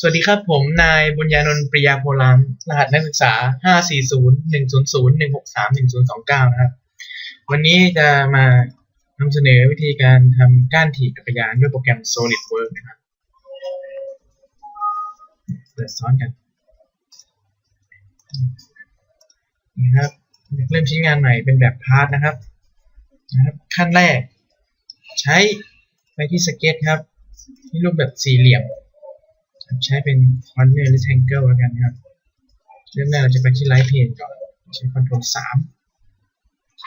สวัสดีครับ ผมนายบุญญานนท์ปริยาโพลามรหัสนักศึกษา 540-100-162-1029 นะครับ วันนี้จะมานำเสนอวิธีการทำก้านถีบจักรยานด้วยโปรแกรม SolidWorks นะครับเปิดซ้อนกัน นี่ครับ เริ่มใช้งานใหม่เป็นแบบพาร์ทนะครับ นะครับ ขั้นแรก ใช้ไปที่สเก็ตครับที่รูปแบบสี่เหลี่ยม ใช้เป็น corner rectangle แล้วกันครับ เริ่มแรกเราจะไปที่ right pane ก่อน ใช้ control 3โอเค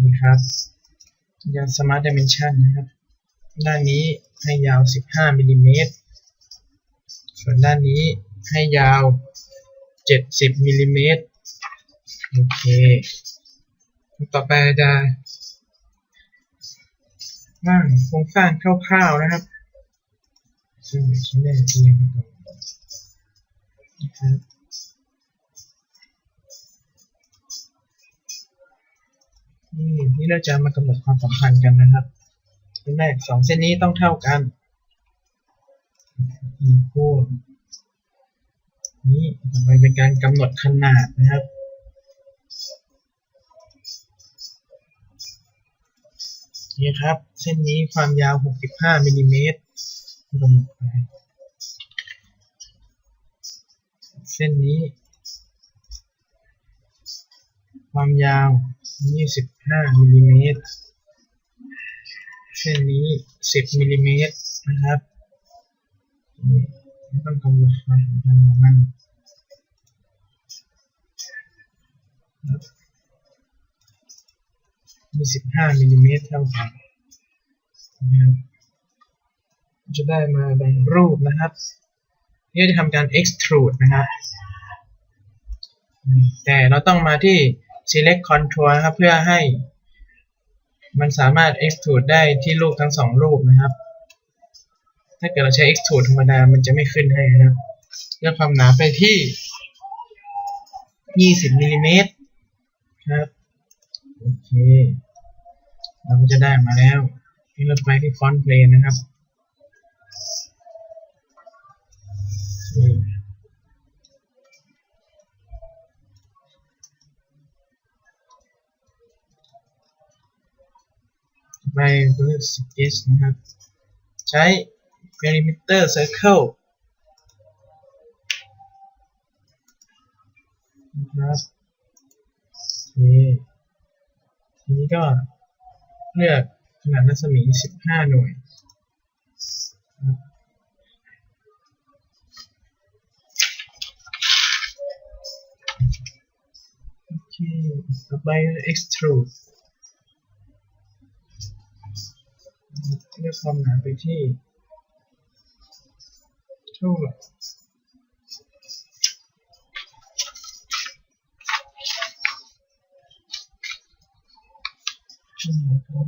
นี่ครับยาว smart dimension นะครับ ด้านนี้ให้ยาว 15มิลลิเมตร ส่วนด้านนี้ให้ยาว 70มิลลิเมตร โอเค ต่อไปจะร่างโครงสร้างคร่าวๆนะครับ ซึ่งชิ้นแรกที่ยังไม่ตรงนะครับนี่นี่เราจะมากำหนดความสัมพันธ์กันนะครับชิ้นแรกสองเส้นนี้ต้องเท่ากันอีพูนี่ต่อไปเป็นการกำหนดขนาดนะครับนี่ครับ เส้นนี้ความยาว 65มิลลิเมตร กำหนดไปเส้นนี้ ความยาว 25มิลลิเมตรเส้นนี้ 10มิลลิเมตรนะครับไม่ต้องกำหนดความสัมพันธ์ของมันครับมี15มิลลิเมตรเท่ากันนะครับ จะได้มาดังรูปนะครับนี่จะทำการ extrude นะครับแต่เราต้องมาที่ select contour ครับเพื่อให้ มันสามารถ extrude ได้ที่รูปทั้งสองรูปนะครับ ถ้าเกิดเราใช้ extrude ธรรมดา มันจะไม่ขึ้นให้นะครับเลือกความหนาไปที่ 20มิลลิเมตรครับโอเคเราก็จะได้มาแล้วนี่เราไปที่ฟอนต์เพลนนะครับ ไปตัวนี้สเก็ตนะครับ ใช้ perimeter circle นะครับโอเคทีนี้ก็เลือกขนาดรัศมี 15 หน่วยโอเคต่อไป extrude เลือกความหนาไปที่เท่าไหร่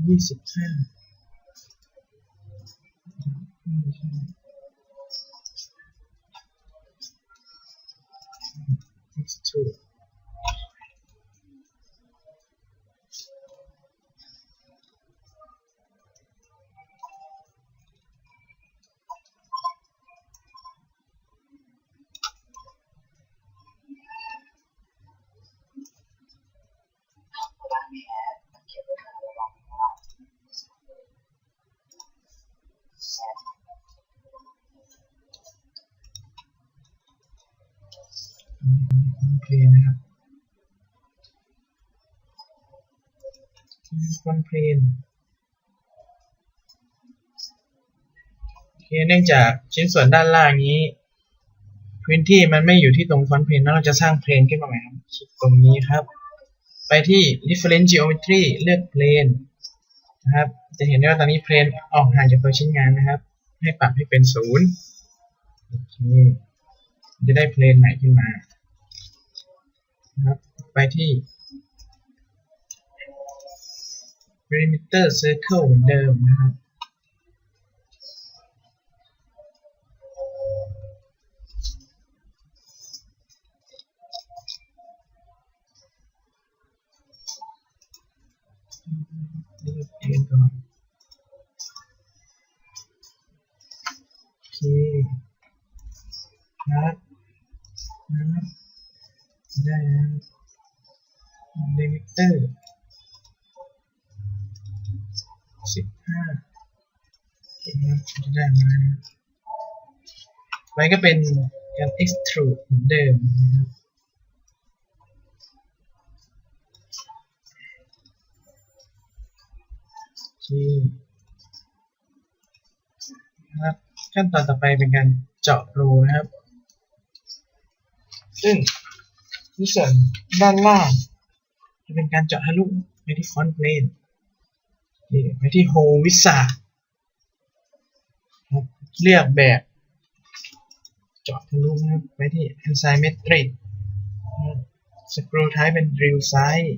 ยี่สิบห้าไม่ใช่ extrude โอเคนะครับคอนเพลนเนื่องจากชิ้นส่วนด้านล่างนี้ พื้นที่มันไม่อยู่ที่ตรงฟอนต์เพลนแล้วเราจะสร้างเพลนขึ้นมาใหม่ครับคลิกตรงนี้ครับ ไปที่ reference geometry เลือกเพลนนะครับ จะเห็นได้ว่าตอนนี้เพลนออกห่างจากตัวชิ้นงานนะครับ ให้ปรับให้เป็นศูนย์โอเคจะได้เพลนใหม่ขึ้นมา นะครับไปที่ perimeter circle เหมือนเดิมนะครับเลือกเพลนก่อน ครับครับได้นะครับ เดมิเตอร์สิบห้าโอเคครับจะได้มาไว้ก็เป็นการ extrude เหมือนเดิมนะครับโอเคนะครับขั้นตอนต่อไปเป็นการเจาะรูนะครับ ซึ่งที่ส่วนด้านล่าง จะเป็นการเจาะทะลุไปที่ฟอนต์เพลนนี่ไปที่โฮวิสาเลือกแบบเจาะทะลุนะครับ ไปที่ Ansimetric สกรูท้ายเป็น drill size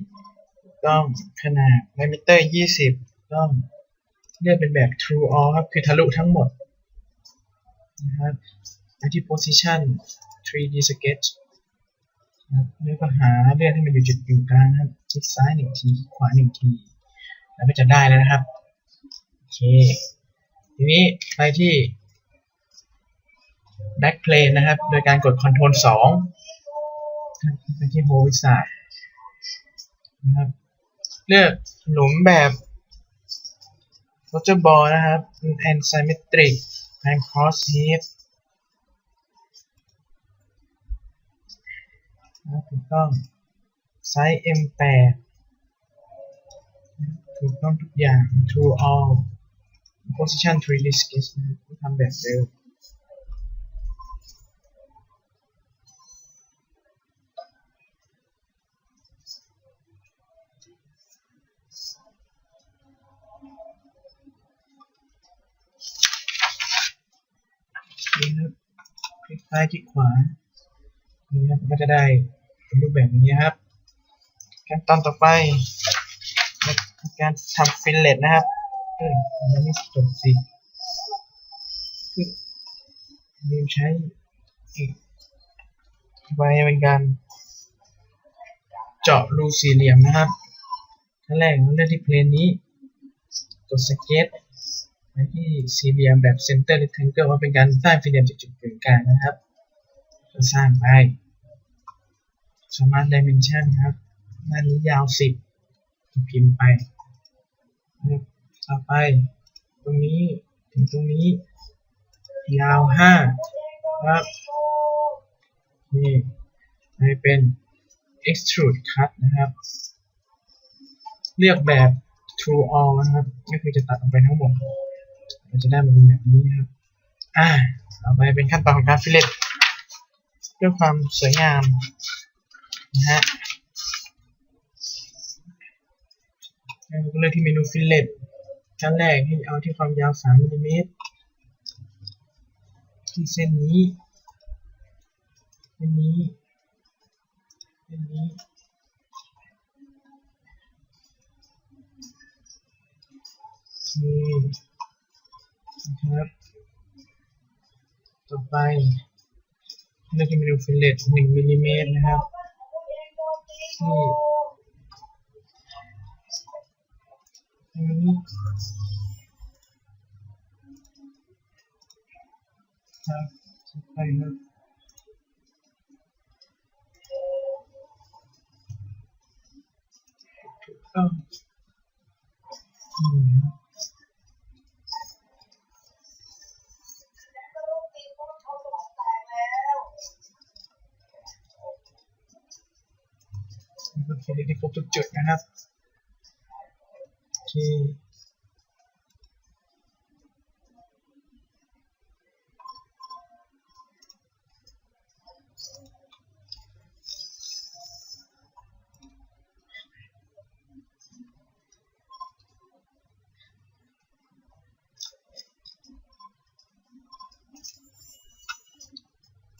ต้องขนาด diameter 20 ต้องเลือกเป็นแบบ true all ครับ คือทะลุทั้งหมดนะครับไปที่ position 3D sketch แล้วก็หาเลือนให้มันอยู่จุดอยู่กลางนะครับคลิกซ้ายหนึ่งทีขวาหนึ่งที แล้วก็จะได้แล้วนะครับ โอเค ทีนี้ไปที่ back plane นะครับ โดยการกด Ctrl 2ไปที่ Hole Wizard นะครับ เลือกหลุมแบบ Roger Ball นะครับ and symmetric and cross head นะครับ ถูกต้องไซส์ M8 ถูกต้องทุกอย่าง True all position 3D sketch นะครับทำแบบเรับคลิกซ้ายคลิกขวานี่ครับก็จะได้ รูปแบบนี้ครับ ขั้นตอนต่อไป การทำฟิลเลตนะครับเออมันไม่จบสิคือลืมใช้อีกไว้เป็นการเจาะรูสี่เหลี่ยมนะครับขั้นแรกเราเลือกที่เพลนนี้ กดสเก็ตไปที่สี่เหลี่ยมแบบ center rectangle ว่าเป็นการสร้างสี่เลี่ยมจากจุดกึ่งกลางนะครับ ก็สร้างไป smart dimension ครับด้านนี้ยาว 10 พิมพ์ไปต่อไป ตรงนี้ถึงตรงนี้ ยาว 5 ครับ นี่ไปเป็น extrude cut นะครับ เลือกแบบ true all นะครับ ก็คือจะตัดออกไปทั้งหมดมันจะได้มาเป็นแบบนี้นะครับ อ่า ต่อไปเป็นขั้นตอนของการฟิลเลตเพื่อความสวยงาม นะฮะเราก็เลือกที่เมนูฟิลเลตขั้นแรกให้เอาที่ความยาว 3มิลลิเมตรที่เส้นนี้เส้นนี้เส้นนี้โอเคนะครับต่อไปเลือกที่เมนูฟิลเลต1มิลลิเมตรนะครับ ที่ตรงนี้ครับต่อไปนะถูกต้องนี่นะครับ มันฟิลเลตให้ครบทุกจุดนะครับ โอเค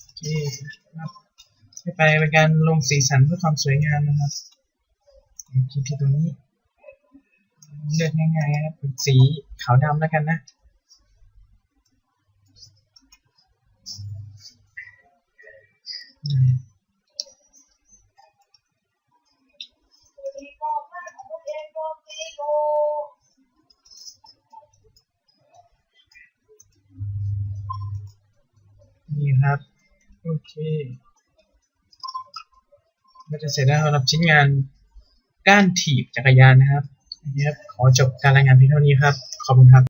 โอเคครับให้ ไปเป็นการลงสีสันเพื่อความสวยงามนะครับคลิกที่ตรงนี้ เลือกง่ายๆนะครับเป็นสีขาวดำแล้วกันนะอืม เคก็จะเสร็จแล้วสำหรับชิ้นงานก้านถีบจักรยานนะครับอันนี้ครับขอจบการรายงานเพียงเท่านี้ครับ ขอบคุณครับ